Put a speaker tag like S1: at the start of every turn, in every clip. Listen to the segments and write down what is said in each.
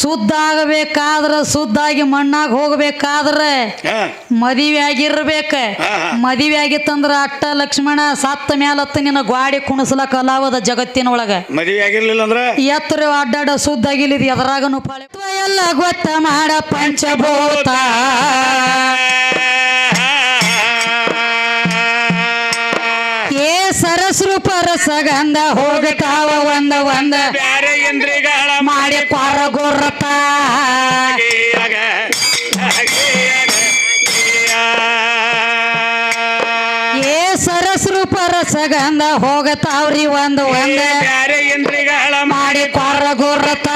S1: ಶುದ್ಧ ಆಗಬೇಕಾದ್ರ ಶುದ್ಧಾಗಿ ಮಣ್ಣಾಗ ಹೋಗ್ಬೇಕಾದ್ರೆ ಮದುವೆ ಆಗಿರ್ಬೇಕ. ಮದುವೆ ಆಗಿತ್ತಂದ್ರ ಅಟ್ಟ ಲಕ್ಷ್ಮಣ ಸತ್ತ ಮ್ಯಾಲತ್ತ ನಿನ್ನ ಗ್ವಾಡಿ ಕುಣಸ್ಲಕ ಅಲಾವದ ಜಗತ್ತಿನೊಳಗ.
S2: ಮದುವೆ ಆಗಿರ್ಲಿಲ್ಲ ಅಂದ್ರೆ?
S1: ಎತ್ತರ ಅಡ್ಡಾಡ ಸುದ್ದಾಗಿಲ್ಲ ಇದು ಪಾಳೆ. ಎಲ್ಲ ಗೊತ್ತ ಮಾಡ ಪಂಚಭೂತ. ಏ ಸರಸ್ರು ಪರಸಗಂಧ ಹೋಗತಾವ ಒಂದ ಒಂದ.
S2: ಬ್ಯಾರೆ
S1: ಮಾಡಿ
S2: ಕೊರಗೊರತ
S1: ಏ ಸರಸ್ರು ಪರಸಗಂಧ ಹೋಗತಾವ್ರಿ ಒಂದು ಒಂದ.
S2: ಇಂದ್ರಿಗಳ
S1: ಮಾಡಿ
S2: ಕೊರಗೊರತ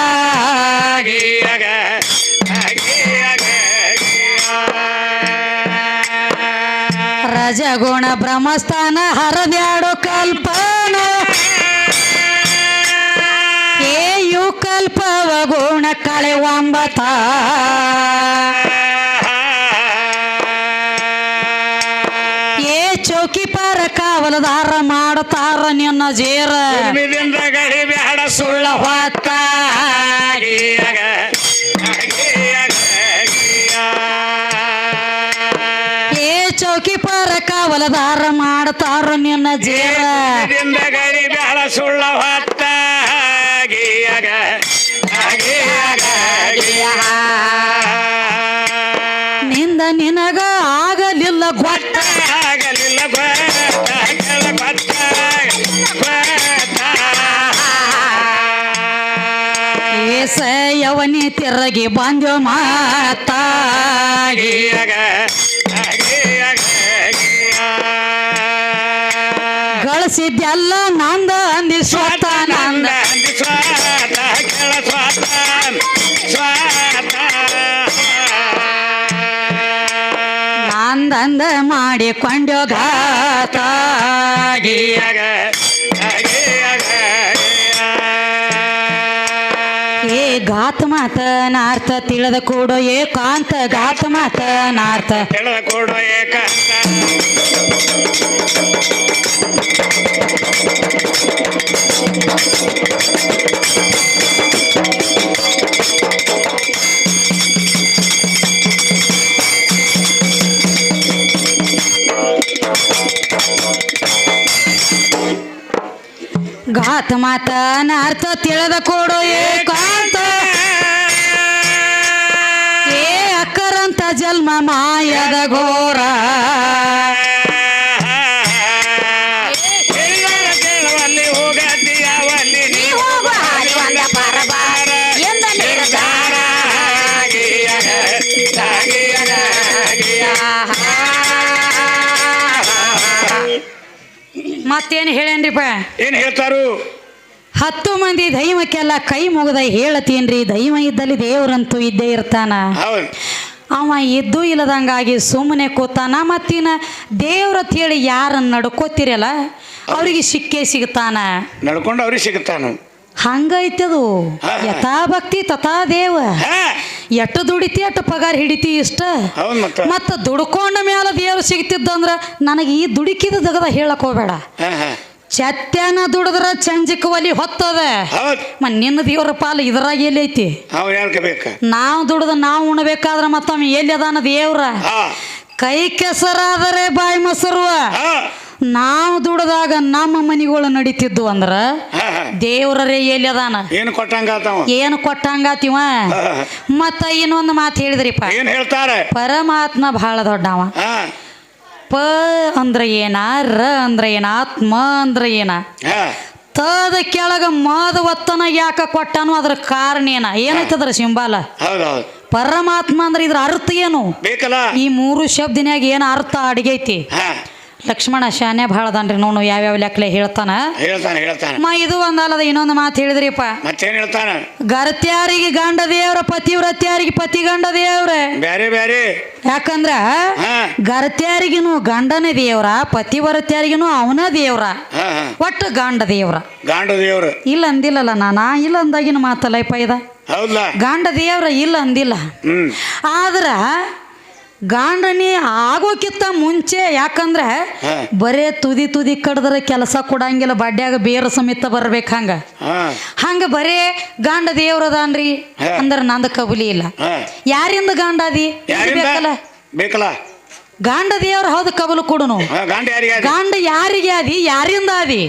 S1: ರಜಗುಣ ಬ್ರಹ್ಮಸ್ಥಾನ ಹರದ್ಯಾಡು ಕಲ್ಪನ ಗುಣ ಕಳೆ ಒಂಬತ್ತ ಏ ಚೌಕಿ ಪಾರ ಕಾವಲದಾರ ಮಾಡತಾರ ನಿನ್ನ ಜೇರ.
S2: ಬ್ಯಾಡ
S1: ಸುಳ್ಳ ಹೊತ್ತ. ಏ ಚೌಕಿ ಪಾರ ಕಾವಲದಾರ ಮಾಡತಾರ ನಿನ್ನ ಜೇರ.
S2: ಬ್ಯಾಡ ಸುಳ್ಳ ಹೊತ್ತ.
S1: ನಿಂದ ನಿನಗ ಆಗಲಿಲ್ಲ ಗೊತ್ತ
S2: ಆಗಲಿಲ್ಲ ಗೊತ್ತ.
S1: ಏಸಯವನಿ ತಿರುಗಿ ಬಂದು ಮಾತಾಗಿ
S2: ಆಗಿಯಾಗ, ಆಗಿಯಾಗ, ಆಗಿಯಾಗ.
S1: ಗಳಿಸಿದ್ದೆಲ್ಲ ನಂದ ಅಂದಿ ಸ್ವತ ನಂದಂದ ಮಾಡಿಕೊಂಡು ಘಾತಾಗಿ.
S2: ಗಾತ ಆಗಿಯಾಗ,
S1: ಏ ಘಾತ ಮಾತ ನಾರ್ಥ ತಿಳಿದ ಕೂಡೋ ಏಕಾಂತ ಗಾತ ಮಾತ ನಾರ್ಥ
S2: ತಿಳದ ಕೂಡೋ ಏಕಾಂತ.
S1: ಘಾತ ಮಾತ ನಾರ್ಥ ತಿಳಿದ ಏ ಏಕಾಂತ ಏ ಅಕ್ಕರಂತ ಜನ್ಮ ಮಾಯದ ಘೋರ. ಮತ್ತೇನು ಹೇಳೇನ್ರಿಪ್ಪ
S2: ಏನ್ ಹೇಳ್ತಾರು?
S1: ಹತ್ತು ಮಂದಿ ದೈವಕ್ಕೆಲ್ಲ ಕೈ ಮುಗದ ಹೇಳತೀನ್ರಿ. ದೈವ ಇದ್ದಲ್ಲಿ ದೇವರಂತೂ ಇದ್ದೇ ಇರ್ತಾನ.
S2: ಹೌದು.
S1: ಅವ ಇದ್ದು ಇಲ್ಲದಂಗಾಗಿ ಸುಮ್ಮನೆ ಕೂತಾನ. ಮತ್ತಿನ ದೇವ್ರತ್ ಹೇಳಿ ಯಾರನ್ನ ನಡ್ಕೋತಿರಲ್ಲ ಅವ್ರಿಗೆ ಸಿಕ್ಕೇ ಸಿಗ್ತಾನ.
S2: ನಡ್ಕೊಂಡು ಅವ್ರಿಗೆ ಸಿಗುತ್ತಾನು
S1: ಹಂಗೈತದು. ಯಥಾ ಭಕ್ತಿ ತಥಾ ದೇವ.
S2: ಎಷ್ಟು
S1: ಎಟ್ಟು ದುಡಿತಿ ಅಟ್ಟು ಪಗಾರ ಹಿಡಿತಿ ಇಷ್ಟ.
S2: ಮತ್ತು.
S1: ದುಡ್ಕೊಂಡ ಮೇಲೆ ದೇವ್ರು ಸಿಗ್ತಿದ್ದಂದ್ರ ನನಗೆ ಈ ದುಡುಕಿದ ದಗದ ಹೇಳಕ್ ಹೋಗ್ಬೇಡ. ಚತ್ಯನ ದುಡಿದ್ರ ಚಂಜಿಕ್ ಒಲಿ ಹೊತ್ತದ. ಮ ನಿನ್ನ ದೇವ್ರ ಪಾಲು ಇದ್ರಾಗ ಎಲ್ಲಿ ಐತಿ? ನಾವು ದುಡ್ದು ನಾವು ಉಣ್ಬೇಕಾದ್ರ ಮತ್ತೊಮ್ಮೆ ಎಲ್ಲಿ ಅದಾನ ದೇವ್ರ? ಕೈ ಕೆಸರಾದರೆ ಬಾಯಿ ಮೊಸರು ನಾವು ದುಡ್ದಾಗ ನಮ್ಮ ಮನಿಗಳು ನಡೀತಿದ್ದು ಅಂದ್ರ ದೇವ್ರರೇ ಎಲ್ಲಿ ಅದಾನ?
S2: ಏನು ಕೊಟ್ಟಂಗ
S1: ಏನು ಕೊಟ್ಟಂಗಾತಿವ. ಮತ್ತ ಇನ್ನೊಂದು ಮಾತು ಹೇಳಿದ್ರಿಪ್ಪ.
S2: ಏನ್ ಹೇಳ್ತಾರೆ?
S1: ಪರಮಾತ್ಮ ಬಹಳ ದೊಡ್ಡವ. ಪ ಅಂದ್ರ ಏನ ರ ಅಂದ್ರ ಏನ ಆತ್ಮ ಅಂದ್ರ ಏನ? ತದ ಕೆಳಗ ಮದ ಒತ್ತನ ಯಾಕ ಕೊಟ್ಟನು ಅದ್ರ ಕಾರಣ ಏನ? ಏನಾಯ್ತದ್ರ ಸಿಂಬಾಲ? ಪರಮಾತ್ಮ ಅಂದ್ರೆ ಇದ್ರ ಅರ್ಥ ಏನು?
S2: ಬೇಕಲ್ಲ?
S1: ಈ ಮೂರು ಶಬ್ದಿನ್ಯಾಗ ಏನು ಅರ್ಥ ಅಡಿಗೈತಿ? ಲಕ್ಷ್ಮಣ ಶಾನೆ ಭಾಳ ಅದಾನ್ರಿ ನೋನು ಯಾವ್ಯಾವ ಲೆಕ್ಕಲೆ ಹೇಳ್ತಾನ.
S2: ಹೇಳ್ತಾನೆ
S1: ಇದು ಒಂದಲ್ಲದ ಇನ್ನೊಂದು ಮಾತು ಹೇಳಿದ್ರಿಪ್ಪ.
S2: ಮತ್ತೇನ್ ಹೇಳ್ತಾನ?
S1: ಗರತ್ಯಾರಿಗೆ ಗಂಡ ದೇವ್ರ ಪತಿವ್ರತ್ಯಾರಿಗೆ ಪತಿ ಗಂಡ ದೇವ್ರ.
S2: ಬ್ಯಾರೆ ಬ್ಯಾರೆ.
S1: ಯಾಕಂದ್ರ
S2: ಹಾ.
S1: ಗಂಡನ ದೇವ್ರ ಪತಿವ್ರತ್ಯಾರಿಗಿನು ಅವನ ದೇವ್ರ. ಒಟ್ಟು ಗಂಡ ದೇವ್ರ.
S2: ಗಾಂಡ ದೇವ್ರ.
S1: ಇಲ್ಲ ಅಂದಿಲ್ಲಲ್ಲ ನಾನಾ ಇಲ್ಲ ಅಂದಾಗಿನ ಮಾತಲ್ಲ ಇಪ್ಪ ಇದ ಗಂಡ ದೇವ್ರ ಇಲ್ಲ ಅಂದಿಲ್ಲ. ಆದ್ರ ಗಾಂಡನಿ ಆಗೋಕಿತ್ತ ಮುಂಚೆ ಯಾಕಂದ್ರೆ. ಬರೇ ತುದಿ ತುದಿ ಕಡ್ದ್ರೆ ಕೆಲಸ ಕೊಡಂಗಿಲ್ಲ ಬಡ್ಡ್ಯಾಗ ಬೇರು ಸಮೇತ ಬರ್ಬೇಕು ಹಂಗ. ಹಂಗ ಬರೇ ಗಾಂಡ ದೇವ್ರದಾನ್ರಿ ಅಂದ್ರೆ ನಂದ ಕಬುಲಿ ಇಲ್ಲ. ಯಾರಿಂದ ಗಾಂಡಾದಿ ಬೇಕಲ್ಲ?
S2: ಬೇಕಲ್ಲ.
S1: ಗಾಂಡ ದೇವ್ರ ಹೌದು ಕಬಲು ಕೊಡುನು.
S2: ಹಾ ಗಂಡ ಯಾರಿಗೆ ಆದಿ?
S1: ಯಾರಿಂದ ಆದಿ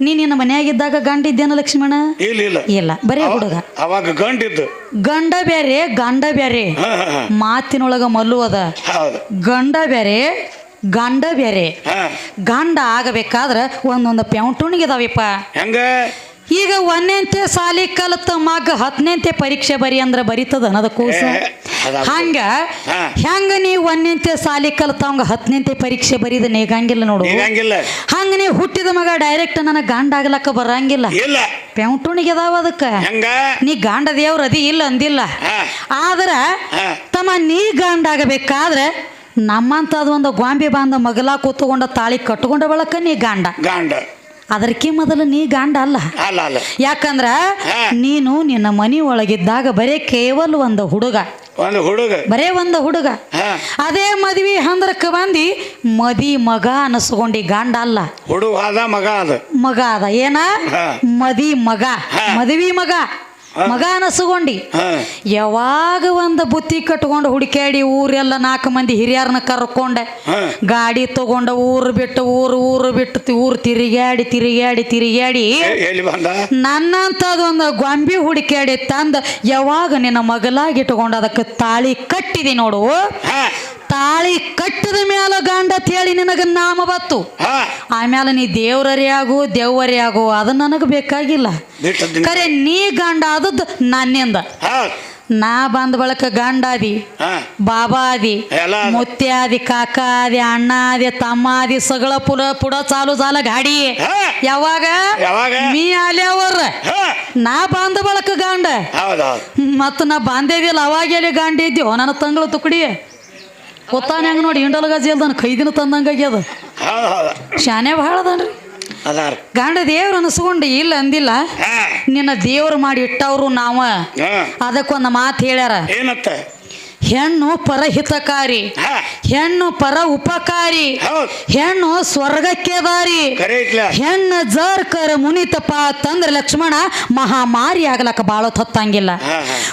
S1: ನೀ ನಿನ್ನ ಮನ್ಯಾಗಿದ್ದಾಗ ಗಂಡ ಇದ್ದೇನ ಲಕ್ಷ್ಮಣ?
S2: ಇಲ್ಲ ಇಲ್ಲ.
S1: ಇಲ್ಲ. ಬರೇ ಹುಡುಗ.
S2: ಅವಾಗ
S1: ಗಂಡ ಬೇರೆ ಗಂಡ
S2: ಬ್ಯಾರೆ. ಗಂಡ ಬ್ಯಾರೆ
S1: ಮಾತಿನೊಳಗ ಮಲ್ಲು ಅದ. ಗಂಡ ಬ್ಯಾರೆ ಗಂಡ ಬೇರೆ
S2: ಹಾ.
S1: ಗಂಡ ಆಗಬೇಕಾದ್ರ ಒಂದೊಂದು ಪ್ಯಾಂಟುಣಿಗಿದಾವಿಪ್ಪ
S2: ಹೆಂಗ?
S1: ಈಗ ಒಂದನೇಂತೆ ಸಾಲಿ ಕಲಿತ ಮಗ ಹತ್ತನೇಂತೆ ಪರೀಕ್ಷೆ ಬರಿ ಅಂದ್ರೆ ಬರೀತದ ಅನ್ನೋದ ಕೂಸ. ಹಂಗ. ಹೆಂಗ ನೀ ಒಂದಿನಂತೆ ಸಾಲಿ ಹತ್ ಹತ್ತನೇಂತೆ ಪರೀಕ್ಷೆ ಬರೀದ ನೇಗಂಗಿಲ್ಲ ನೋಡು.
S2: ಹಂಗಿಲ್ಲ
S1: ಹಂಗ ನೀವು ಹುಟ್ಟಿದ ಮಗ ಡೈರೆಕ್ಟ್ ನನಗ ಗಂಡ ಆಗ್ಲಕ್ಕ ಬರಂಗಿಲ್ಲ.
S2: ಇಲ್ಲ.
S1: ಪ್ಯಾಂಟುಣಿಗೆ ಅದಾವ ಅದಕ್ಕ. ನೀ ಗಾಂಡ ದೇವ್ರ ಅದಿ ಇಲ್ಲ ಅಂದಿಲ್ಲ. ಆದ್ರ ತಮ್ಮ ನೀ ಗಾಂಡ ಆಗಬೇಕಾದ್ರೆ ನಮ್ಮಂತ ಒಂದು ಗೊಂಬೆ ಬಾಂಧ ಮಗಲ ಕೂತ್ಕೊಂಡ ತಾಳಿ ಕಟ್ಕೊಂಡ ಬಳಕ ನೀ ಗಂಡ.
S2: ಗಂಡ.
S1: ಅದಕ್ಕೆ ಮೊದಲು ನೀ ಗಂಡ ಅಲ್ಲ. ಯಾಕಂದ್ರ ನೀನು ನಿನ್ನ ಮನಿ ಒಳಗಿದ್ದಾಗ ಬರೀ ಕೇವಲ ಒಂದು ಹುಡುಗ.
S2: ಒಂದು ಹುಡುಗ.
S1: ಬರೇ ಒಂದು ಹುಡುಗ. ಅದೇ ಮದ್ವಿ ಹಂದ್ರಕ್ಕೆ ಬಂದಿ ಮದಿ ಮಗ ಅನಸ್ಕೊಂಡಿ ಗಂಡ ಅಲ್ಲ.
S2: ಹುಡುಗ ಆದ ಮಗ ಅದ
S1: ಮಗ ಅದ ಏನ? ಮದಿ ಮಗ. ಮದ್ವಿ ಮಗ. ಮಗ ಅನಸ್ಕೊಂಡಿ ಯಾವಾಗ ಒಂದು ಬುತ್ತಿ ಕಟ್ಕೊಂಡು ಹುಡುಕಾಡಿ ಊರೆಲ್ಲ ನಾಲ್ಕು ಮಂದಿ ಹಿರಿಯರನ್ನ ಕರ್ಕೊಂಡೆ. ಗಾಡಿ ತಗೊಂಡ ಊರು ಬಿಟ್ಟು ಊರು ಊರು ಬಿಟ್ಟು ಊರು ತಿರುಗಾಡಿ ತಿರುಗಾಡಿ ತಿರುಗಾಡಿ
S2: ನನ್ನಂತ
S1: ಅದೊಂದು ಗೊಂಬಿ ಹುಡುಕಾಡಿ ತಂದ. ಯಾವಾಗ ನಿನ್ನ ಮಗಲಾಗಿ ಇಟ್ಕೊಂಡು ಅದಕ್ಕೆ ತಾಳಿ ಕಟ್ಟಿದಿ ನೋಡು. ತಾಳಿ ಕಟ್ಟದ ಮ್ಯಾಲ ಗಂಡ ಹೇಳಿ ನಿನಗ ನಾಮ ಬತ್ತು. ಆಮೇಲೆ ನೀ ದೇವ್ರರಿ ಆಗು ದೇವ್ವರಿ ಆಗು ಅದು ನನಗೆ ಬೇಕಾಗಿಲ್ಲ. ಖರೆ ನೀ ಗಂಡ ಆದದ್ದು ನನ್ನಿಂದ. ನಾ ಬಂದ ಬಳಕ ಗಂಡ ಆದಿ ಬಾಬಾ ಆದಿ ಮುತ್ಯಾದಿ ಕಾಕ ಆದಿ ಅಣ್ಣ ಆದಿ ತಮ್ಮ ಆದಿ ಸಗಳ ಪುಡ ಪುಡ ಚಾಲು ಚಾಲ ಗಾಡಿ. ಯಾವಾಗ? ಮೀ ಆಲ್ಯಾವರ ನಾ ಬಂದ ಬಳಕ ಗಂಡ. ಮತ್ತ ನಾ ಬಾಂಧೇವಿಲ್ಲ ಅವಾಗೆಲ್ಲಿ ಗಂಡ ಇದ್ದೀವೋ ನನ್ನ ತಂಗಳು ತುಕಡಿ. ಗೊತ್ತಾನ ಹೆಂಗ ನೋಡಿ ಇಂಡಲ್ ಗಜಿ ಅಲ್ದನ ಕೈದಿನ ತಂದಂಗಾಗ್ಯದ ಶಾನೆ ಬಹಳ ಅದನ್ರಿ. ಗಾಂಡ ದೇವ್ರ ಅನಿಸ್ಕೊಂಡು ಇಲ್ಲ ಅಂದಿಲ್ಲ ನಿನ್ನ ದೇವ್ರು ಮಾಡಿ ಇಟ್ಟವ್ರು ನಾವ. ಅದಕ್ಕೊಂದು ಮಾತು ಹೇಳ್ಯಾರ.
S2: ಏನತ್ತ?
S1: ಹೆಣ್ಣು ಪರಹಿತಕಾರಿ ಹೆಣ್ಣು ಪರ ಉಪಕಾರಿ ಹೆಣ್ಣು ಸ್ವರ್ಗಕ್ಕೆ ದಾರಿ ಹೆಣ್ಣು ಜರ್ ಕರ ಮುನಿತಪ್ಪ ತಂದ್ರೆ ಲಕ್ಷ್ಮಣ ಮಹಾಮಾರಿ ಆಗ್ಲಕ್ಕ ಬಾಳ
S2: ತತ್ತಂಗಿಲ್ಲ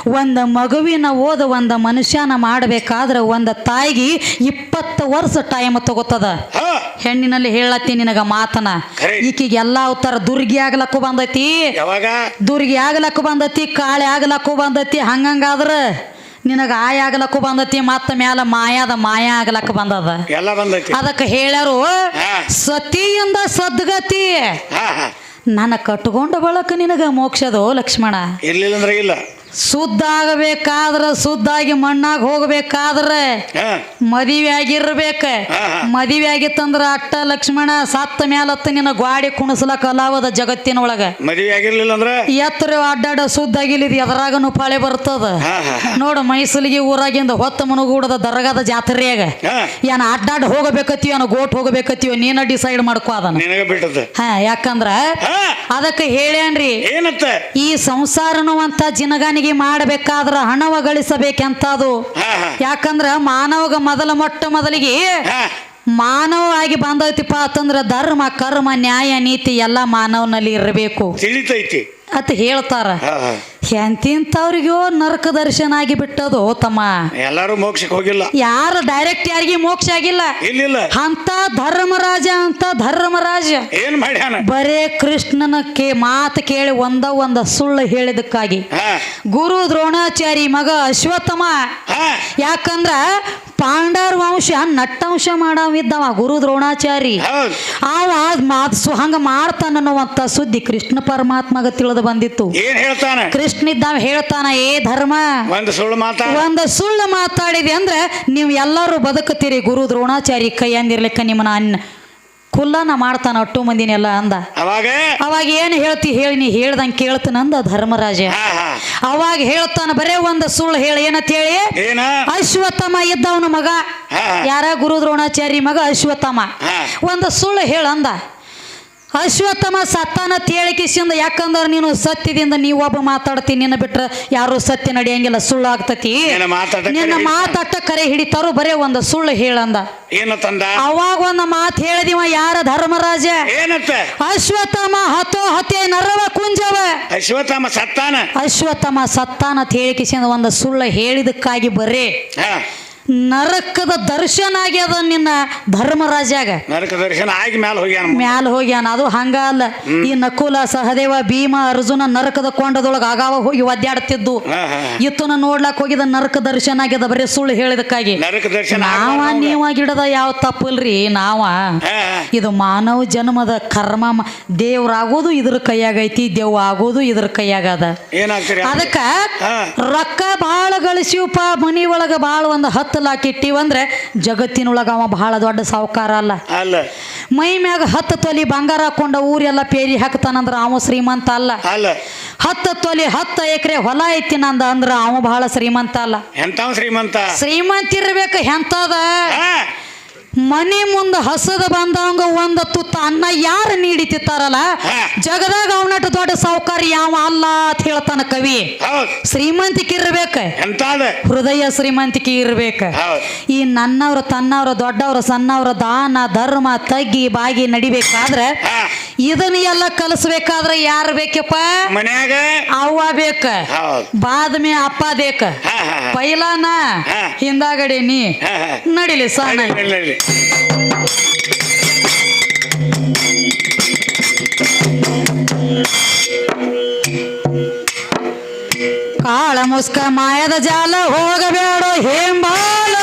S1: ಒಂದು ಮಗುವಿನ ಓದ ಒಂದು ಮನುಷ್ಯನ ಮಾಡಬೇಕಾದ್ರೆ ಒಂದು ತಾಯಿಗೆ ಇಪ್ಪತ್ತು ವರ್ಷ ಟೈಮ್ ತಗೋತದ. ಹೆಣ್ಣಿನಲ್ಲಿ ಹೇಳತ್ತಿ ನಿನಗ ಮಾತನ ಈಕಿಗೆ ಎಲ್ಲಾ ಅವತಾರ ದುರ್ಗಿ ಆಗ್ಲಕ್ಕೂ ಬಂದೈತಿ. ದುರ್ಗಿ ಆಗ್ಲಕ್ಕೂ ಬಂದೈತಿ ಕಾಳೆ ಆಗ್ಲಕ್ಕೂ ಬಂದೈತಿ ಹಂಗಂಗಾದ್ರ ನಿನಗ ಆಯ ಆಗ್ಲಕ್ಕೂ ಬಂದತಿ ಮತ್ತ ಮ್ಯಾಲ ಮಾಯಾದ ಮಾಯ ಆಗ್ಲಕ್ಕ ಬಂದದ.
S2: ಎಲ್ಲ ಬಂದೈತಿ.
S1: ಅದಕ್ಕೆ ಹೇಳ್ಯಾರು. ಸತಿಯಿಂದ ಸದ್ಗತಿ. ನನ್ನ ಕಟ್ಕೊಂಡ ಬಳಕ ನಿನಗ ಮೋಕ್ಷದೋ ಲಕ್ಷ್ಮಣ.
S2: ಇರ್ಲಿಲ್ಲ ಅಂದ್ರೆ ಇಲ್ಲ.
S1: ಶುದ್ಧ ಆಗಬೇಕಾದ್ರ ಶುದ್ಧಾಗಿ ಮಣ್ಣಾಗ ಹೋಗ್ಬೇಕಾದ್ರೆ ಮದುವೆ ಆಗಿರ್ಬೇಕ. ಮದುವೆ ಆಗಿತ್ತಂದ್ರ ಅಟ್ಟ ಲಕ್ಷ್ಮಣ ಸತ್ತ ಮ್ಯಾಲತ್ತ ನಿನ್ನ ಗ್ವಾಡಿ ಕುಣಸ್ಲಕ ಅಲಾವದ ಜಗತ್ತಿನೊಳಗ.
S2: ಮದುವೆ ಆಗಿರ್ಲಿಲ್ಲ ಅಂದ್ರೆ?
S1: ಎತ್ತರ ಅಡ್ಡಾಡ ಸುದ್ದಾಗಿಲಿದ್ ಎದ್ರಾಗನು ಪಾಳೆ ಬರ್ತದ. ನೋಡು ಮೈಸೂಲಿಗೆ ಊರಾಗಿಂದ ಹೊತ್ತ ಮನುಗೂಡದ ದರ್ಗಾದ ಜಾತ್ರೆಯಾಗ. ಏನ ಅಡ್ಡಾಡ್ ಹೋಗಬೇಕತ್ತೀವ ಏನೋ ಗೋಟ್ ಹೋಗಬೇಕತ್ತೀವ ನೀನ ಡಿಸೈಡ್ ಮಾಡ್ಕೋ ಅದನ್ನ. ಹಾ ಯಾಕಂದ್ರ ಅದಕ್ಕೆ ಹೇಳ್ಯಾನ್ರಿ ಈ ಸಂಸಾರನು ಅಂತ ಜಿನಗಾನಿಗೆ ಮಾಡಬೇಕಾದ್ರ ಹಣವ ಗಳಿಸಬೇಕೆಂತದು. ಯಾಕಂದ್ರ ಮಾನವಗ ಮೊದಲ ಮೊಟ್ಟ ಮೊದಲಿಗೆ ಮಾನವ ಆಗಿ ಬಂದೈತಿಪ್ಪ ಅಂತಂದ್ರ ಧರ್ಮ ಕರ್ಮ ನ್ಯಾಯ ನೀತಿ ಎಲ್ಲ ಮಾನವನಲ್ಲಿ ಇರಬೇಕು.
S2: ತಿಳಿತೈತಿ.
S1: ಅಂತ ಹೇಳ್ತಾರ. ಎಂತಿಂತವ್ರಿಗೋ ನರಕ ದರ್ಶನ ಆಗಿ ಬಿಟ್ಟದು ತಮ್ಮ.
S2: ಎಲ್ಲಾರು ಮೋಕ್ಷಕ್ಕೆ ಹೋಗಿಲ್ಲ.
S1: ಯಾರು ಡೈರೆಕ್ಟ್ ಯಾರಿಗೆ ಮೋಕ್ಷ ಆಗಿಲ್ಲ.
S2: ಇಲ್ಲ
S1: ಅಂತ ಧರ್ಮರಾಜ ಅಂತ ಧರ್ಮರಾಜ.
S2: ಏನ್ ಮಾಡ್ಯಾನ?
S1: ಬರೇ ಕೃಷ್ಣನ ಕೇ ಮಾತು ಕೇಳಿ ಒಂದ ಒಂದ ಸುಳ್ಳು ಹೇಳಿದಕ್ಕಾಗಿ. ಗುರು ದ್ರೋಣಾಚಾರಿ ಮಗ ಅಶ್ವತ್ಥಮ. ಯಾಕಂದ್ರ ಪಾಂಡರ್ ವಂಶ ನಟ್ಟಂಶ ಮಾಡವಿದ್ದವ ಗುರು ದ್ರೋಣಾಚಾರಿ. ಅವ ಹಂಗ ಮಾಡ್ತಾನನ್ನುವಂತ ಸುದ್ದಿ ಕೃಷ್ಣ ಪರಮಾತ್ಮಗ ತಿಳಿದು ಬಂದಿತ್ತು.
S2: ಏನ್ ಹೇಳ್ತಾನೆ?
S1: ಕೃಷ್ಣ ಇದ್ದ ಹೇಳ್ತಾನ ಏ ಧರ್ಮ
S2: ಒಂದು ಸುಳ್ಳು ಮಾತಾ
S1: ಒಂದು ಸುಳ್ಳು ಮಾತಾಡಿದೆ ಅಂದ್ರೆ ನೀವು ಎಲ್ಲರೂ ಬದುಕುತ್ತೀರಿ. ಗುರು ದ್ರೋಣಾಚಾರಿ ಕೈ ಅಂದಿರ್ಲಿಕ್ಕೆ ನಿಮ್ಮನ್ನ ಅನ್ನ ಕುಲ್ಲನ ಮಾಡ್ತಾನ ಅಟ್ಟು ಮಂದಿನೆಲ್ಲ ಅಂದ.
S2: ಅವಾಗ?
S1: ಅವಾಗ ಏನು ಹೇಳ್ತಿ ಹೇಳಿ ನೀ ಹೇಳ್ದಂಗೆ ಕೇಳ್ತಾನಂದ ಧರ್ಮರಾಜ.
S2: ಹಾ ಹಾ.
S1: ಅವಾಗ ಹೇಳ್ತಾನ ಬರೇ ಒಂದು ಸುಳ್ಳು ಹೇಳಿ ಏನಂತ ಹೇಳಿ
S2: ಏನ?
S1: ಅಶ್ವತ್ಥಮ ಇದ್ದವನ ಮಗ. ಯಾರ? ಗುರು ದ್ರೋಣಾಚಾರಿ ಮಗ ಅಶ್ವತ್ಥಮ. ಒಂದು ಸುಳ್ಳು ಹೇಳಂದ. ಅಶ್ವತ್ಥಮ ಸತ್ತಾನ ತೇಳಿಕಿಸಿಂದ ಯಾಕಂದ್ರೆ ನೀನು ಸತ್ಯದಿಂದ ನೀವು ಒಬ್ಬ ಮಾತಾಡ್ತೀನಿ ನಿನ್ನ ಬಿಟ್ರೆ ಯಾರು ಸತ್ಯ ನಡೆಯಂಗಿಲ್ಲ ಸುಳ್ಳು ಆಗ್ತತಿ
S2: ನಿನ್ನ ಮಾತಾಟ ಕರೆ ಹಿಡಿತಾರ.
S1: ಬರೇ ಒಂದು ಸುಳ್ಳು ಹೇಳಂದ.
S2: ಏನು ತಂದ?
S1: ಅವಾಗ ಒಂದು ಮಾತು ಹೇಳಿದಿವ ಯಾರ ಧರ್ಮರಾಜ?
S2: ಏನತ್ತ?
S1: ಅಶ್ವತ್ಥಮ ಹತೋ ಹತೆ ನರವ ಕುಂಜವ.
S2: ಅಶ್ವತ್ಥಮ ಸತ್ತಾನ?
S1: ಅಶ್ವತ್ಥಮ ಸತ್ತಾನ ತೇಳಿಕಿಸಿಂದ ಒಂದು ಸುಳ್ಳು ಹೇಳಿದಕ್ಕಾಗಿ ಬರೇ.
S2: ಹಾ.
S1: ನರಕದ ದರ್ಶನ ಆಗ್ಯದ ನಿನ್ನ ಧರ್ಮರಾಜಾಗ
S2: ನರಕ ದರ್ಶನ ಆಗಿ ಮ್ಯಾಲ ಹೋಗ್ಯಾನ
S1: ಮ್ಯಾಲ ಹೋಗ್ಯಾನ ಅದು ಹಂಗ ಅಲ್ಲ. ಈ ನಕುಲ ಸಹದೇವ ಭೀಮ ಅರ್ಜುನ ನರಕದ ಕೊಂಡದೊಳಗ ಆಗಾವ ಹೋಗಿ ಒದ್ದಾಡ್ತಿದ್ದು. ಇತ್ತನ ನೋಡ್ಲಾಕ್ ಹೋಗಿದ ನರಕ ದರ್ಶನ ಆಗ್ಯದ ಬರೀ ಸುಳ್ಳು ಹೇಳಿದಕ್ಕಾಗಿ.
S2: ನರಕ ದರ್ಶನ
S1: ನಾವ
S2: ಆಗ್ಬಾರ್ದು
S1: ನೀವ ಗಿಡದ ಯಾವ ತಪ್ಪಲ್ರಿ ನಾವ. ಇದು ಮಾನವ ಜನ್ಮದ ಕರ್ಮ ದೇವ್ರಾಗೋದು ಇದ್ರ ಕೈಯಾಗೈತಿ ದೇವ್ ಆಗೋದು ಇದ್ರ ಕೈಯಾಗದ ಅದಕ್ಕ. ರೊಕ್ಕ ಬಾಳ ಗಳಿಸಿವಪ್ಪ ಮನಿ ಒಳಗ ಬಾಳ ಒಂದ್ ಹತ್ತು ಲಾಕ್ ಇಟ್ಟಿವಂದ್ರೆ ಜಗತ್ತಿನೊಳಗ ಅವ ಬಹಳ ದೊಡ್ಡ ಸಾವುಕಾರ ಅಲ್ಲ.
S2: ಅಲ್ಲ.
S1: ಮೈ ಮ್ಯಾಗ ಹತ್ತು ತೊಲಿ ಬಂಗಾರ ಹಾಕೊಂಡ ಊರೆಲ್ಲ ಪೇರಿ ಹಾಕ್ತಾನಂದ್ರ ಅವ ಶ್ರೀಮಂತ ಅಲ್ಲ.
S2: ಅಲ್ಲ.
S1: ಹತ್ತು ತೊಲಿ ಹತ್ತು ಎಕರೆ ಹೊಲ ಐತಿ ನಂದ ಅಂದ್ರ ಅವ ಬಹಳ ಶ್ರೀಮಂತ ಅಲ್ಲ.
S2: ಶ್ರೀಮಂತ?
S1: ಶ್ರೀಮಂತ ಇರ್ಬೇಕು ಎಂತದ ಮನೆ ಮುಂದೆ ಹಸದ ಬಂದವಂಗ ಒಂದ ತುತ್ತ ಅನ್ನ ಯಾರು ನೀಡಿತಿತ್ತಾರಲ್ಲ. ಜಗದಾಗ ಅವನಟ ದೊಡ್ಡ ಸಾವುಕಾರ ಯಾವ ಅಲ್ಲ ಅಂತ ಹೇಳ್ತಾನ ಕವಿ. ಶ್ರೀಮಂತಿಕೆ ಇರ್ಬೇಕ. ಹೃದಯ ಶ್ರೀಮಂತಿಕೆ ಇರ್ಬೇಕ. ಈ ನನ್ನವ್ರ ತನ್ನವ್ರ ದೊಡ್ಡವ್ರ ಸಣ್ಣವ್ರ ದಾನ ಧರ್ಮ ತಗ್ಗಿ ಬಾಗಿ ನಡಿಬೇಕಾದ್ರೆ ಇದನ್ನ ಎಲ್ಲ ಕಲಿಸ್ಬೇಕಾದ್ರೆ ಯಾರು ಬೇಕಪ್ಪ?
S2: ಮನ್ಯಾಗ?
S1: ಅವ್ವ ಬೇಕ. ಬಾದ್ಮಿ ಅಪ್ಪ ಬೇಕ. ಪೈಲಾನ. ಹಿಂದಾಗಡೆ ನೀ. ನಡಿಲಿ ಸಾನ
S2: ನಡಿ.
S1: ಕಾಳ ಮುಸ್ಕ ಮಾಯದ ಜಾಲ ಹೋಗಬೇಡ ಹೇಂಬಾಲ.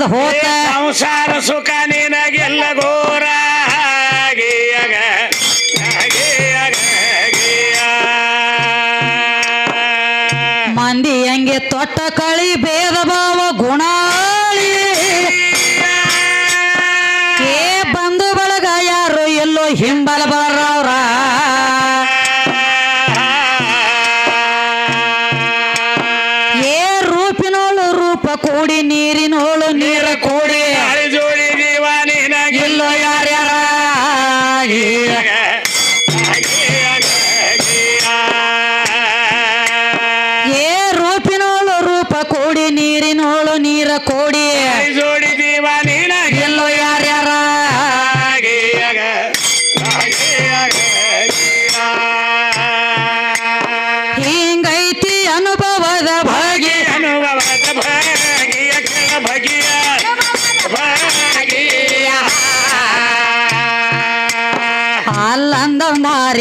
S1: ಆಕಾರ ತಿಳಿದ ಹೋತ
S2: ಸಂಸಾರ ಸುಖ ನಿನಗೆಲ್ಲ ಘೋರ.
S1: ಮಂದಿ ಹಂಗೆ ತೊಟ್ಟ ಕಳಿ ಭೇದ ಭಾವ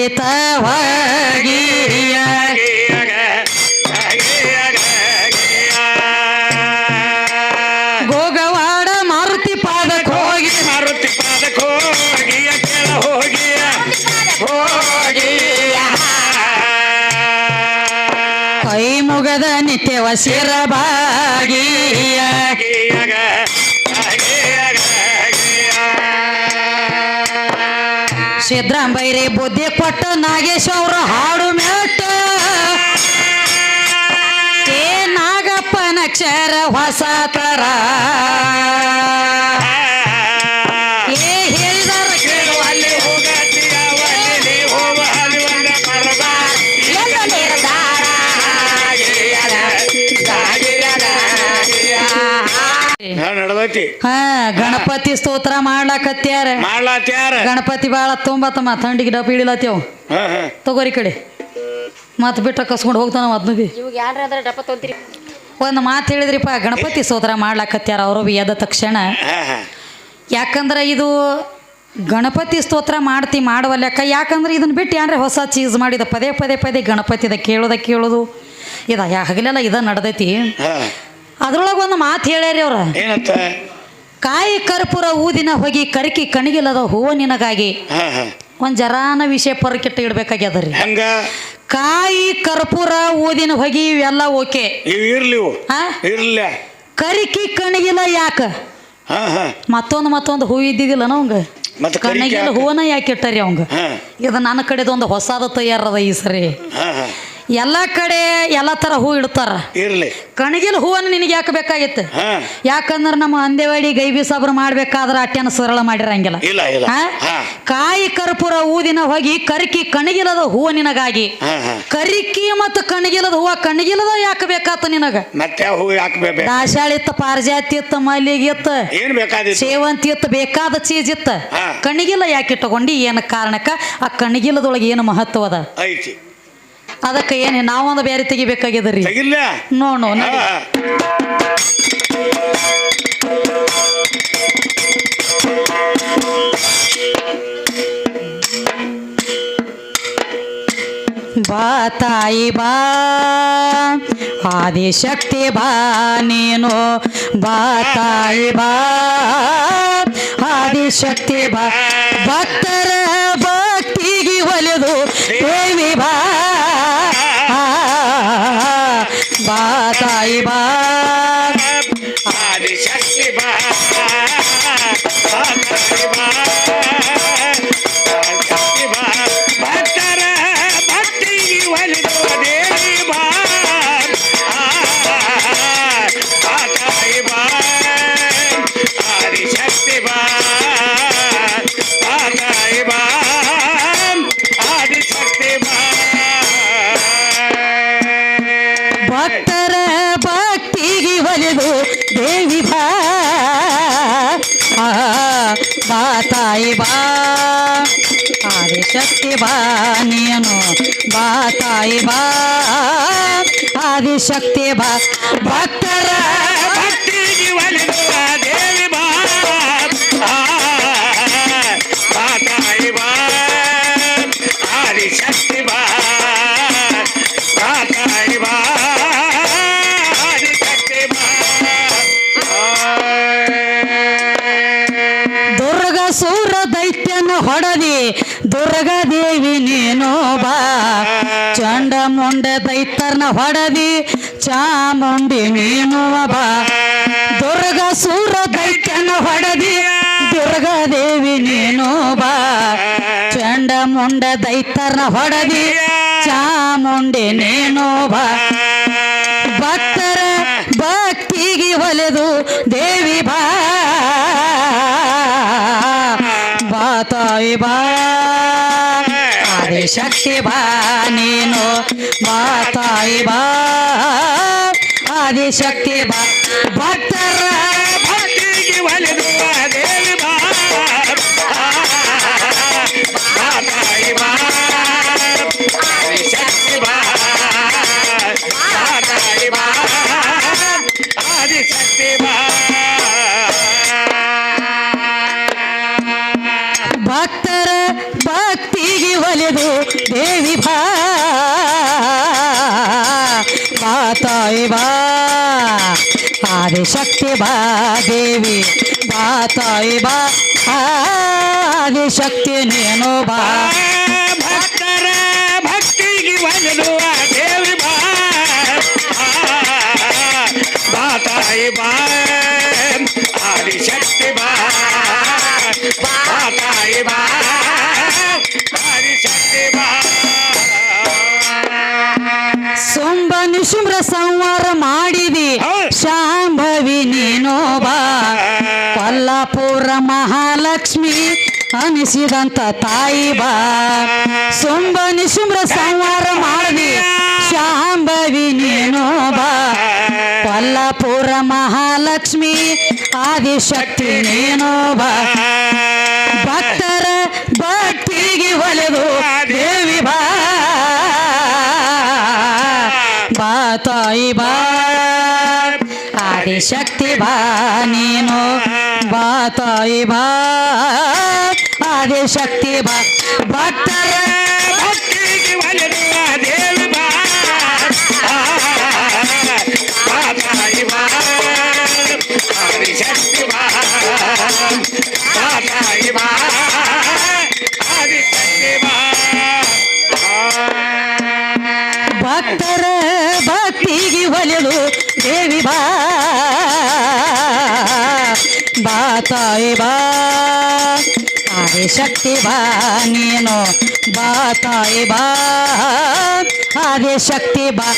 S1: ಭಾಗಿಯ. ಗೋಗವಾಡ ಮಾರುತಿ ಪಾದಕ್ಕೆ ಹೋಗಿ.
S2: ಮಾರುತಿ ಪಾದಕ್ಕೆ ಹೋಗಿಯ ಕೆಳ ಹೋಗಿ. ಹೋಗಿಯ
S1: ಕೈ ಮುಗದ ನಿತ್ಯವ ಶಿರ ಸಿದ್ರಾಂಬೈರಿ ಬುದ್ಧಿ ಕೊಟ್ಟ ನಾಗೇಶ್ವರ ಹಾಡು ಮೆಟ್ಟ ಏ ನಾಗಪ್ಪನ ಹೊಸ ತರ.
S2: ನಡ್ದೈತಿ.
S1: ಹಾ ಗಣಪತಿ ಸ್ತೋತ್ರ ಮಾಡ್ಲಾಕತ್ಯಾರ.
S2: ಮಾಡ್ಲಾತ್ಯಾರ.
S1: ಗಣಪತಿ ಬಾಳ ತುಂಬತ್ತಮ್ಮ ತಂಡಿಗೆ ಡಬ್ಬಿ ಹಿಡಿಲತ್ತೇವ್
S2: ಹಾ ಹಾ.
S1: ತಗೋರಿ ಕಡೆ. ಮತ್ತೆ ಬಿಟ್ಟ ಕಸ್ಕೊಂಡು ಹೋಗ್ತಾನ ಅದನ್ನು ಬಿ ಒಂದು ಮಾತು ಹೇಳಿದ್ರಿಪ್ಪ ಗಣಪತಿ ಸ್ತೋತ್ರ ಮಾಡ್ಲಾಕತ್ಯಾರ ಅವರು ಬಿ ಎದ್ದ ತಕ್ಷಣ.
S2: ಹಾ ಹಾ.
S1: ಯಾಕಂದ್ರೆ ಇದು ಗಣಪತಿ ಸ್ತೋತ್ರ ಮಾಡ್ತಿ ಮಾಡುವ ಲೆಕ್ಕ ಯಾಕಂದ್ರೆ ಇದನ್ನ ಬಿಟ್ಟು ಯಾನ್ರೆ ಹೊಸ ಚೀಸ್ ಮಾಡಿದ ಪದೇ ಪದೇ ಪದೇ ಗಣಪತಿದ ಕೇಳೋದ ಕೇಳೋದು. ಇದ ಯಾ ಹಗಲೆಲ್ಲ ಇದ ನಡ್ದೈತಿ.
S2: ಹಾ.
S1: ಅದ್ರೊಳಗೆ ಒಂದು ಮಾತು ಹೇಳ್ಯಾರಿ ಅವ್ರ. ಕಾಯಿ ಕರ್ಪೂರ ಊದಿನ ಹೋಗಿ ಕರಕಿ ಕಣಗಿಲ್ಲದ ಹೂವು ನಿನಗಾಗಿ ಒಂದು ಜರಾನ ವಿಷಯ ಪರಕಿಟ್ಟು ಇಡ್ಬೇಕಾಗ್ಯದ ರೀ
S2: ಹೆಂಗ?
S1: ಕಾಯಿ ಕರ್ಪೂರ ಊದಿನ ಹೋಗಿ ಇವೆಲ್ಲ ಓಕೆ.
S2: ಇವು ಇರ್ಲಿ ಇವು
S1: ಹಾ
S2: ಇರ್ಲ
S1: ಕರಿಕಿ ಕಣಗಿಲ್ಲ ಯಾಕ?
S2: ಹಾ ಹಾ.
S1: ಮತ್ತೊಂದು ಮತ್ತೊಂದು ಹೂ ಇದ್ದಿದ್ದಿಲ್ಲ ಅವಂಗ.
S2: ಕಣಗಿಲ್ಲ ಕರಿಕೆ
S1: ಕಣ್ಣಿಗೆಲ್ಲ
S2: ಯಾಕೆ?
S1: ಹೂವನ ಯಾಕೆ ಇಟ್ಟಾರಿ ಅವಂಗ?
S2: ಹಾ.
S1: ಇದು ನನ್ನ ಕಡೆದು ಒಂದು ಹೊಸಾದ ತಯಾರದ ಈ ಸರಿ.
S2: ಹಾ ಹಾ.
S1: ಎಲ್ಲ ಕಡೆ ಎಲ್ಲ ಥರ ಹೂ ಇಡ್ತಾರ.
S2: ಇರ್ಲಿ.
S1: ಕಣಗಿಲ್ ಹೂವನ್ನು ನಿನಗೆ ಯಾಕೆ ಬೇಕಾಗಿತ್ತು?
S2: ಹಾ.
S1: ಯಾಕಂದ್ರೆ ನಮ್ಮ ಅಂದೇವಾಡಿ ಗೈಬಿ ಸಾಬ್ರು ಮಾಡ್ಬೇಕಾದ್ರೆ ಅಟ್ಯಾನ ಸರಳ ಮಾಡಿರಂಗಿಲ್ಲ.
S2: ಇಲ್ಲ ಇಲ್ಲ.
S1: ಹಾ?
S2: ಹಾ.
S1: ಕಾಯಿ ಕರ್ಪೂರ ಊದಿನ ಹೋಗಿ ಕರಿಕಿ ಕಣಗಿಲದ ಹೂವ ನಿನಗಾಗಿ.
S2: ಹಾ ಹಾ.
S1: ಕರಿಕಿ ಮತ್ತು ಕಣಗಿಲದ ಹೂವ ಕಣಗಿಲದ ಯಾಕೆ ಬೇಕಾತ ನಿನಗ?
S2: ಮತ್ತೆ ಹೂ ಹಾಕ್ಬೇಕು
S1: ಇತ್ತು ಪಾರಿಜಾತಿ ಇತ್ತ ಮಲ್ಲಿಗೆ
S2: ಏನ್ ಬೇಕಾದಿತ್ತು?
S1: ಸೇವಂತಿ ಇತ್ತು ಬೇಕಾದ ಚೀಸ್ ಇತ್ತ.
S2: ಹಾ.
S1: ಕಣಗಿಲ ಯಾಕೆ ಇಟ್ಟುಕೊಂಡು ಏನು ಕಾರಣಕ್ಕ? ಆ ಕಣಗಿಲದೊಳಗೆ ಏನು ಮಹತ್ವ ಅದ
S2: ಐತಿ.
S1: ಅದಕ್ಕೆ ಏನು ನಾವೊಂದು ಬೇರೆ ತೆಗಿಬೇಕಾಗ್ಯದ ರೀ
S2: ತೆಗಿಲ್ಲ.
S1: ನೋಡು.
S2: ಹಾ.
S1: ಬಾ ತಾಯಿ ಬಾ ಆದಿಶಕ್ತಿ ಬಾ ನೀನು. ಬಾ ತಾಯಿ ಬಾ ಆದಿಶಕ್ತಿ ಬಾ. ಭಕ್ತರ ಭಕ್ತಿಗೆ ಒಲಿದು ದೇವಿ ಬಾ. ಬಾ ತಾಯಿ ಬಾ
S2: ಆದಿಶಕ್ತಿ ಆದಿಶಕ್ತಿ ಬಾ ಭಕ್ತರ ಭಕ್ತಿಗೆ ಒಲಿದು ದೇವಿ ಬಾ ಆ, ಬಾ ತಾಯಿ ಬಾ ಆದಿಶಕ್ತಿ ಬಾ ಬಾ
S1: ಚಂಡ ದೈತರ್ನ ಹೊಡದಿ, ಚಾಮುಂಡಿ ನೀನುವ ಬಾ. ದುರ್ಗ ಸೂರ ದೈತ್ಯನ ಹೊಡದಿ, ದುರ್ಗ ದೇವಿ ನೀನು ಬಾ. ಚಂಡ ಮುಂಡ ದೈತರ್ನ ಹೊಡದಿ, ಚಾಮುಂಡಿ ನೀನು ಬಾ. ಭಕ್ತರ ಭಕ್ತಿಗೆ ಒಲೆದು ದೇವಿ ಬಾ. ಬಾ ತಾಯಿ ಬಾ. ಆದಿಶಕ್ತಿ ಬಾ ನೀನು ಬಾ ಆದಿ ಶಕ್ತಿ ಆದಿಶಕ್ತಿ ಬಾ ಭಕ್ತರ
S2: ಭಕ್ತಿಗೆ ಒಲಿದು ಬಾ ಆದಿಶಕ್ತಿ ಬಾ
S1: ದೇವಿ ಬಾ ತಾಯಿ ಬಾ ಆದಿಶಕ್ತಿ ನೀನು ಬಾ
S2: ಭಕ್ತರ ಭಕ್ತಿಗೆ ಒಲಿದು ದೇವಿ ಬಾ ಬಾ ತಾಯಿ ಬಾ ಆದಿಶಕ್ತಿ ಬಾ ಬಾ ತಾಯಿ ಬಾ
S1: ಸೊಂಬ ಸಂವಾರ ಮಾಡಿದಿ. ಶಾಂಭವಿ ನೀನು ಬಾ. ಕೊಲ್ಲಾಪುರ ಮಹಾಲಕ್ಷ್ಮಿ ಅನಿಸಿದಂತ ತಾಯಿ ಬಾ. ಸೊಂಬ ನಿಶುಮ್ರ ಸಂವಾರ ಮಾಡಿದಿ. ಶಾಂಭವಿ ನೀನು ಬಾ. ಕೊಲ್ಲಾಪುರ ಮಹಾಲಕ್ಷ್ಮಿ ಆದಿಶಕ್ತಿ ನೀನೋಬಾ ಭಕ್ತರ ಭಕ್ತಿಗೆ ಒಲೆದು ದೇವಿ ಬಾ ಆದಿಶಕ್ತಿ ಬಾ ನೀನು. ಬಾ ತಾಯಿ ಬಾ. ಬಾ.
S2: ದೇವಿ ಬಾ. ತಾಯಿ ಬಾ. ಬಾ. ಬಾ. ಬಾ
S1: ತಾಯಿ ಶಕ್ತಿ ಆದಿಶಕ್ತಿ ಬಾ ನೀನು ಬಾ ತಾಯಿ ಬಾ ಆದಿಶಕ್ತಿ ಬಾ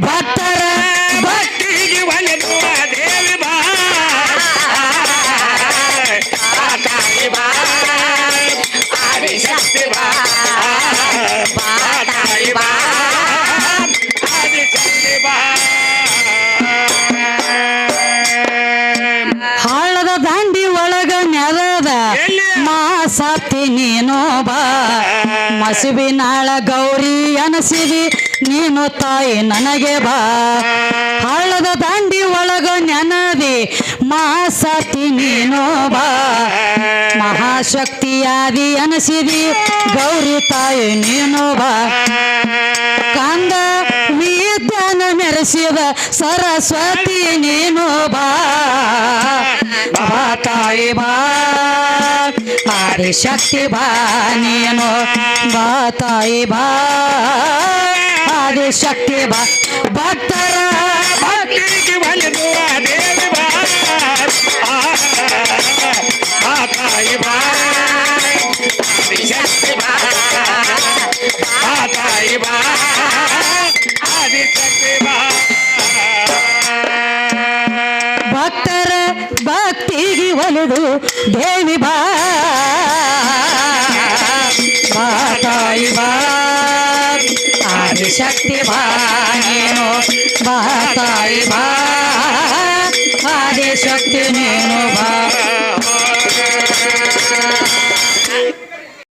S1: ಭಕ್ತರ ಭಕ್ತಿ
S2: ಎಲ್ಲಿ?
S1: ಸತಿ ನೀನು ಬಾ. ಮಸುಬಿನಾಳ ಗೌರಿ ಅನಸಿವಿ ನೀನು ತಾಯಿ ನನಗೆ ಬಾ. ಹಳ್ಳದ ದಾಂಡಿ ಒಳಗ ನೆನದಿ ಮಾಸತಿ ನೀನು ಬಾ. ಮಹಾಶಕ್ತಿಯಾದಿ ಅನಸಿದಿ, ಗೌರಿ ತಾಯಿ ನೀನು ಬಾ. ಕಂದ ವಿದ್ಯಾನ ಮೆರೆಸಿದ ಸರಸ್ವತಿ ನೀನು ಬಾ. ಬಾ ತಾಯಿ ಬಾ. ಆದಿಶಕ್ತಿ ಬಾ ನೀನು. ಬಾ ತಾಯಿ ಬಾ. ಆದಿಶಕ್ತಿ ಬಾ. ಭಕ್ತರ
S2: ಭಕ್ತಿಗೆ ಒಲಿದು ಆ ದೇವಿ ಬಾ. ಆ ಆ ತಾಯಿ ಬಾ. ಆದಿಶಕ್ತಿ ಬಾ. ಆ ತಾಯಿ ಬಾ ಆದಿಶಕ್ತಿ ಬಾ.
S1: ಭಕ್ತರ ಭಕ್ತಿಗೆ ಒಲಿದು ದೇವಿ ಬಾ. ತಾಯಿ ಬಾ. ಆದಿಶಕ್ತಿ ಬಾ ನೀನು. ಬಾ ತಾಯಿ ಬಾ. ಆದಿಶಕ್ತಿ ನೀನು ಬಾ.